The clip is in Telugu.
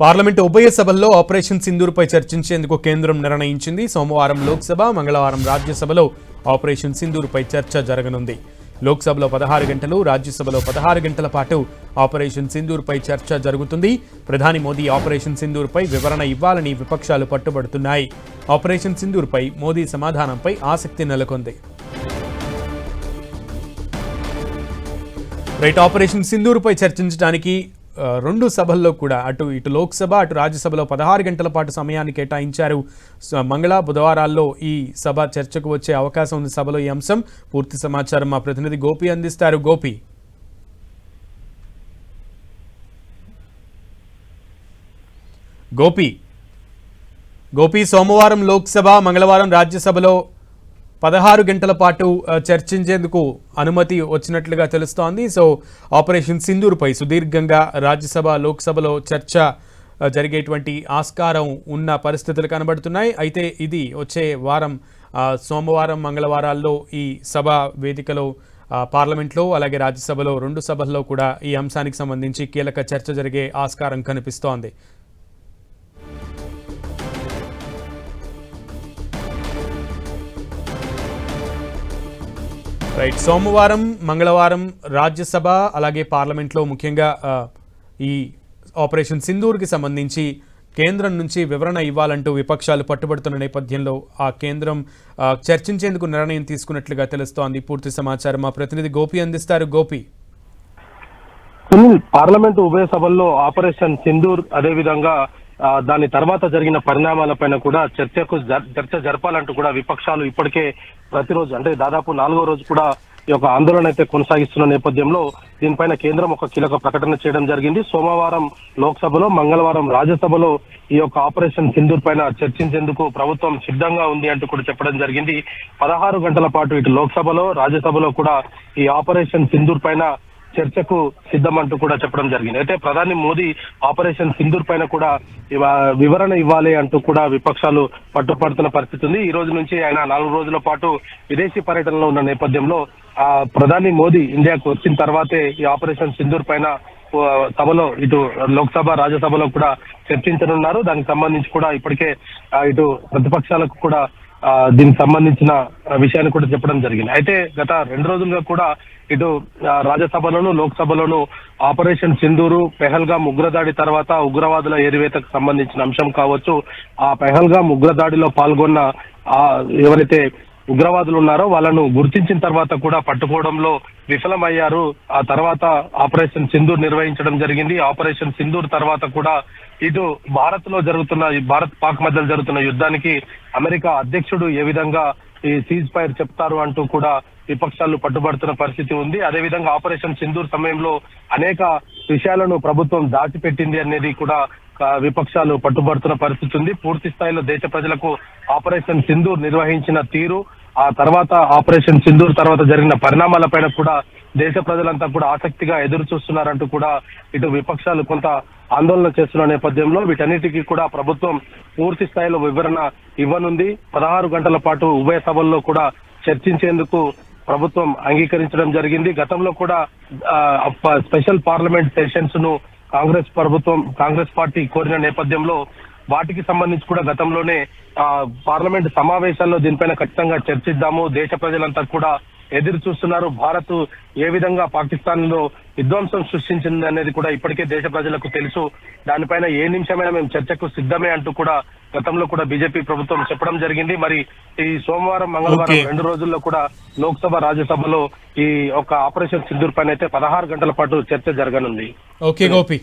పార్లమెంటు ఉభయ సభల్లో ఆపరేషన్ సింధూర్పై చర్చించేందుకు కేంద్రం నిర్ణయించింది. సోమవారం లోక్సభ మంగళవారం రాజ్యసభలో ఆపరేషన్ సింధూర్పై చర్చ జరగనుంది. లోక్సభలో పదహారు గంటలు రాజ్యసభలో పదహారు గంటల పాటు ఆపరేషన్ సింధూర్పై చర్చ జరుగుతుంది. ప్రధాని మోదీ ఆపరేషన్ సింధూర్పై వివరణ ఇవ్వాలని విపక్షాలు పట్టుబడుతున్నాయి. ఆపరేషన్ సింధూర్పై మోదీ సమాధానంపై ఆసక్తి నెలకొంది. రైట్ ఆపరేషన్ సింధూర్పై చర్చించడానికి రెండు సభల్లో కూడా అటు ఇటు లోక్సభ అటు రాజ్యసభలో పదహారు గంటల పాటు సమయాన్ని కేటాయించారు. మంగళ బుధవారాల్లో ఈ సభ చర్చకు వచ్చే అవకాశం ఉంది. సభలో ఈ అంశం పూర్తి సమాచారం మా ప్రతినిధి గోపి అందిస్తారు. గోపి. గోపి. గోపి సోమవారం లోక్సభ మంగళవారం రాజ్యసభలో పదహారు గంటల పాటు చర్చించేందుకు అనుమతి వచ్చినట్లుగా తెలుస్తోంది. సో ఆపరేషన్ సింధూర్పై సుదీర్ఘంగా రాజ్యసభ లోక్సభలో చర్చ జరిగేటువంటి ఆస్కారం ఉన్న పరిస్థితులు కనబడుతున్నాయి. అయితే ఇది వచ్చే వారం సోమవారం మంగళవారాల్లో ఈ సభ వేదికలో పార్లమెంట్లో అలాగే రాజ్యసభలో రెండు సభల్లో కూడా ఈ అంశానికి సంబంధించి కీలక చర్చ జరిగే ఆస్కారం కనిపిస్తోంది. రైట్ సోమవారం మంగళవారం రాజ్యసభ అలాగే పార్లమెంట్లో ముఖ్యంగా ఈ ఆపరేషన్ సింధూర్కి సంబంధించి కేంద్రం నుంచి వివరణ ఇవ్వాలంటూ విపక్షాలు పట్టుబడుతున్న నేపథ్యంలో ఆ కేంద్రం చర్చించేందుకు నిర్ణయం తీసుకున్నట్లుగా తెలుస్తోంది. పూర్తి సమాచారం మా ప్రతినిధి గోపి అందిస్తారు. గోపి. సునీల్ ఉభయ సభల్లో ఆపరేషన్ సింధూర్ అదే విధంగా దాని తర్వాత జరిగిన పరిణామాలపైన కూడా చర్చకు చర్చ జరపాలంటూ కూడా విపక్షాలు ఇప్పటికే ప్రతిరోజు అంటే దాదాపు నాలుగో రోజు కూడా ఈ యొక్క ఆందోళన అయితే కొనసాగిస్తున్న నేపథ్యంలో దీనిపైన కేంద్రం ఒక కీలక ప్రకటన చేయడం జరిగింది. సోమవారం లోక్సభలో మంగళవారం రాజ్యసభలో ఈ యొక్క ఆపరేషన్ సింధూర్ పైన చర్చించేందుకు ప్రభుత్వం సిద్ధంగా ఉంది అంటూ కూడా చెప్పడం జరిగింది. పదహారు గంటల పాటు ఇటు లోక్సభలో రాజ్యసభలో కూడా ఈ ఆపరేషన్ సింధూర్ పైన చర్చకు సిద్ధమంటూ కూడా చెప్పడం జరిగింది. అయితే ప్రధాని మోదీ ఆపరేషన్ సింధూర్ పైన కూడా వివరణ ఇవ్వాలి అంటూ కూడా విపక్షాలు పట్టుపడుతున్న పరిస్థితి ఉంది. ఈ రోజు నుంచి ఆయన నాలుగు రోజుల పాటు విదేశీ పర్యటనలో ఉన్న నేపథ్యంలో ఆ ప్రధాని మోదీ ఇండియాకు వచ్చిన తర్వాతే ఈ ఆపరేషన్ సింధూర్ పైన సభలో ఇటు లోక్సభ రాజ్యసభలో కూడా చర్చించనున్నారు. దానికి సంబంధించి కూడా ఇప్పటికే ఇటు ప్రతిపక్షాలకు కూడా దీనికి సంబంధించిన విషయాన్ని కూడా చెప్పడం జరిగింది. అయితే గత రెండు రోజులుగా కూడా ఇటు రాజ్యసభలోను లోక్సభలోను ఆపరేషన్ సింధూరు పెహల్గాం ఉగ్రదాడి తర్వాత ఉగ్రవాదుల ఏరివేతకు సంబంధించిన అంశం కావచ్చు ఆ పెహల్గాం ఉగ్రదాడిలో పాల్గొన్న ఆ ఎవరైతే ఉగ్రవాదులు ఉన్నారో వాళ్ళను గుర్తించిన తర్వాత కూడా పట్టుకోవడంలో విఫలమయ్యారు. ఆ తర్వాత ఆపరేషన్ సింధూర్ నిర్వహించడం జరిగింది. ఆపరేషన్ సింధూర్ తర్వాత కూడా ఇటు భారత్లో జరుగుతున్న భారత్ పాక్ మధ్య జరుగుతున్న యుద్ధానికి అమెరికా అధ్యక్షుడు ఏ విధంగా ఈ సీజ్ ఫైర్ చెప్తారు అంటూ కూడా విపక్షాలు పట్టుబడుతున్న పరిస్థితి ఉంది. అదేవిధంగా ఆపరేషన్ సింధూర్ సమయంలో అనేక విషయాలను ప్రభుత్వం దాచిపెట్టింది అనేది కూడా విపక్షాలు పట్టుబడుతున్న పరిస్థితి ఉంది. పూర్తి స్థాయిలో దేశ ప్రజలకు ఆపరేషన్ సింధూర్ నిర్వహించిన తీరు ఆ తర్వాత ఆపరేషన్ సింధూర్ తర్వాత జరిగిన పరిణామాలపైన కూడా దేశ ప్రజలంతా కూడా ఆసక్తిగా ఎదురు చూస్తున్నారంటూ కూడా ఇటు విపక్షాలు కొంత ఆందోళన చేస్తున్న నేపథ్యంలో వీటన్నిటికీ కూడా ప్రభుత్వం పూర్తి స్థాయిలో వివరణ ఇవ్వనుంది. పదహారు గంటల పాటు ఉభయ సభల్లో కూడా చర్చించేందుకు ప్రభుత్వం అంగీకరించడం జరిగింది. గతంలో కూడా స్పెషల్ పార్లమెంట్ సెషన్స్ను కాంగ్రెస్ ప్రభుత్వం కాంగ్రెస్ పార్టీ కోరిన నేపథ్యంలో వాటికి సంబంధించి కూడా గతంలోనే ఆ, పార్లమెంట్ సమావేశాల్లో దీనిపైన ఖచ్చితంగా చర్చిద్దాము. దేశ ప్రజలంతా కూడా ఎదురు చూస్తున్నారు. భారత్ ఏ విధంగా పాకిస్తాన్లో విధ్వంసం సృష్టించింది అనేది కూడా ఇప్పటికే దేశ ప్రజలకు తెలుసు. దానిపైన ఏ నిమిషమైనా మేము చర్చకు సిద్ధమే అంటూ కూడా గతంలో కూడా బీజేపీ ప్రభుత్వం చెప్పడం జరిగింది. మరి ఈ సోమవారం మంగళవారం. రెండు రోజుల్లో కూడా లోక్సభ రాజ్యసభలో ఈ ఒక ఆపరేషన్ సింధూర్ పైన అయితే పదహారు గంటల పాటు చర్చ జరగనుంది. ఓకే గోపి.